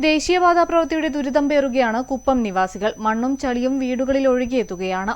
ദേശീയപാതാ പ്രവൃത്തിയുടെ ദുരിതം പേറുകയാണ് കുപ്പം നിവാസികൾ. മണ്ണും ചളിയും വീടുകളിൽ ഒഴുകിയെത്തുകയാണ്.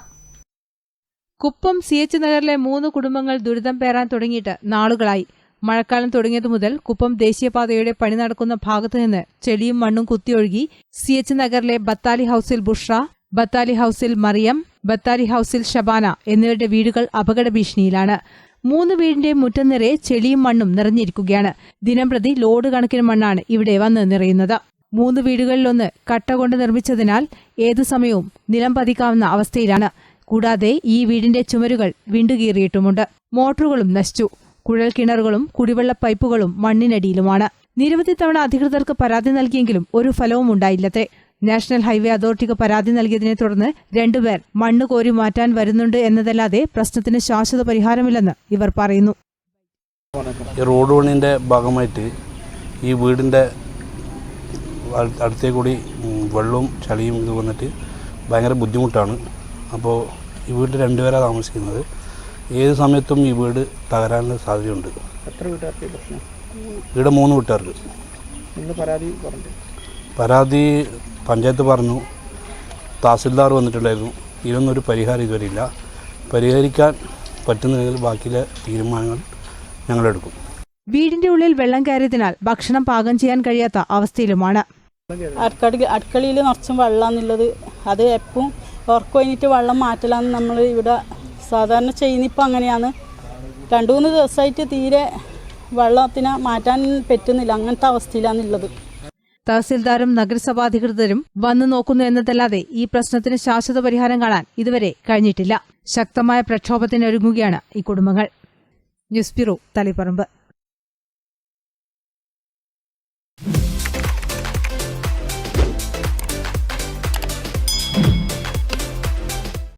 കുപ്പം സി എച്ച് നഗറിലെ മൂന്ന് കുടുംബങ്ങൾ ദുരിതം പേറാൻ തുടങ്ങിയിട്ട് നാളുകളായി. മഴക്കാലം തുടങ്ങിയതു മുതൽ കുപ്പം ദേശീയപാതയുടെ പണി നടക്കുന്ന ഭാഗത്തു നിന്ന് ചെളിയും മണ്ണും കുത്തിയൊഴുകി സി എച്ച് നഗറിലെ ബത്താലി ഹൌസിൽ ബുഷ്ര ബത്താലി ഹൌസിൽ മറിയം ബത്താലി ഹൌസിൽ ഷബാന എന്നിവരുടെ വീടുകൾ അപകട ഭീഷണിയിലാണ്. മൂന്ന് വീടിന്റെ മുറ്റം നിറയെ ചെളിയും മണ്ണും നിറഞ്ഞിരിക്കുകയാണ്. ദിനംപ്രതി ലോഡ് കണക്കിന് മണ്ണാണ് ഇവിടെ വന്ന് നിറയുന്നത്. മൂന്ന് വീടുകളിലൊന്ന് കട്ട കൊണ്ട് നിർമ്മിച്ചതിനാൽ ഏതു സമയവും നിലം പതിക്കാവുന്ന അവസ്ഥയിലാണ്. കൂടാതെ ഈ വീടിന്റെ ചുമരുകൾ വിണ്ടുകീറിയിട്ടുമുണ്ട്. മോട്ടോറുകളും നശിച്ചു. കുഴൽ കിണറുകളും കുടിവെള്ള പൈപ്പുകളും മണ്ണിനടിയിലുമാണ്. നിരവധി തവണ അധികൃതർക്ക് പരാതി നൽകിയെങ്കിലും ഒരു ഫലവും ഉണ്ടായില്ലത്രേ നാഷണൽ ഹൈവേ അതോറിറ്റിക്ക് പരാതി നൽകിയതിനെ തുടർന്ന് രണ്ടുപേർ മണ്ണ് കോരി മാറ്റാൻ വരുന്നുണ്ട് എന്നതല്ലാതെ പ്രശ്നത്തിന് ശാശ്വത പരിഹാരമില്ലെന്ന് ഇവർ പറയുന്നു. ഈ റോഡ് പണിന്റെ ഭാഗമായിട്ട് ഈ വീടിന്റെ അടുത്തേ കൂടി വെള്ളവും ചളിയും ഇത് വന്നിട്ട് ഭയങ്കര ബുദ്ധിമുട്ടാണ്. അപ്പോൾ ഈ വീട്ടിൽ രണ്ടുപേരാണ് താമസിക്കുന്നത്. ഏത് സമയത്തും ഈ വീട് തകരാനുള്ള സാധ്യതയുണ്ട്. ഇവിടെ മൂന്ന് വീട്ടുകാർക്ക്. പരാതി പഞ്ചായത്ത് പറഞ്ഞു തഹസിൽദാർ വന്നിട്ടുണ്ടായിരുന്നു. ഇതിനൊന്നും ഒരു പരിഹാരം ഇതുവരെ ഇല്ല. പരിഹരിക്കാൻ പറ്റുന്നതിൽ ബാക്കിയിലെ തീരുമാനങ്ങൾ ഞങ്ങളെടുക്കും. വീടിന്റെ ഉള്ളിൽ വെള്ളം കയറിയതിനാൽ ഭക്ഷണം പാകം ചെയ്യാൻ കഴിയാത്ത അവസ്ഥയിലുമാണ്. അടുക്കള അടുക്കളയിൽ നിറച്ചും വെള്ളമെന്നുള്ളത് അത് എപ്പം ഉറക്കം കഴിഞ്ഞിട്ട് വെള്ളം മാറ്റലാന്ന് നമ്മൾ ഇവിടെ സാധാരണ ചെയ്യുന്ന ചെയ്യുന്നിപ്പോൾ അങ്ങനെയാണ്. രണ്ടു മൂന്ന് ദിവസമായിട്ട് തീരെ വെള്ളത്തിനെ മാറ്റാൻ പറ്റുന്നില്ല. അങ്ങനത്തെ അവസ്ഥയിലാണുള്ളത് തഹസിൽദാരും നഗരസഭാധികൃതരും വന്നു നോക്കുന്നു എന്നതല്ലാതെ ഈ പ്രശ്നത്തിന് ശാശ്വത പരിഹാരം കാണാൻ ഇതുവരെ കഴിഞ്ഞിട്ടില്ല. ശക്തമായ പ്രക്ഷോഭത്തിനൊരുങ്ങുകയാണ് ഈ കുടുംബങ്ങൾ. News bureau Taliparamba.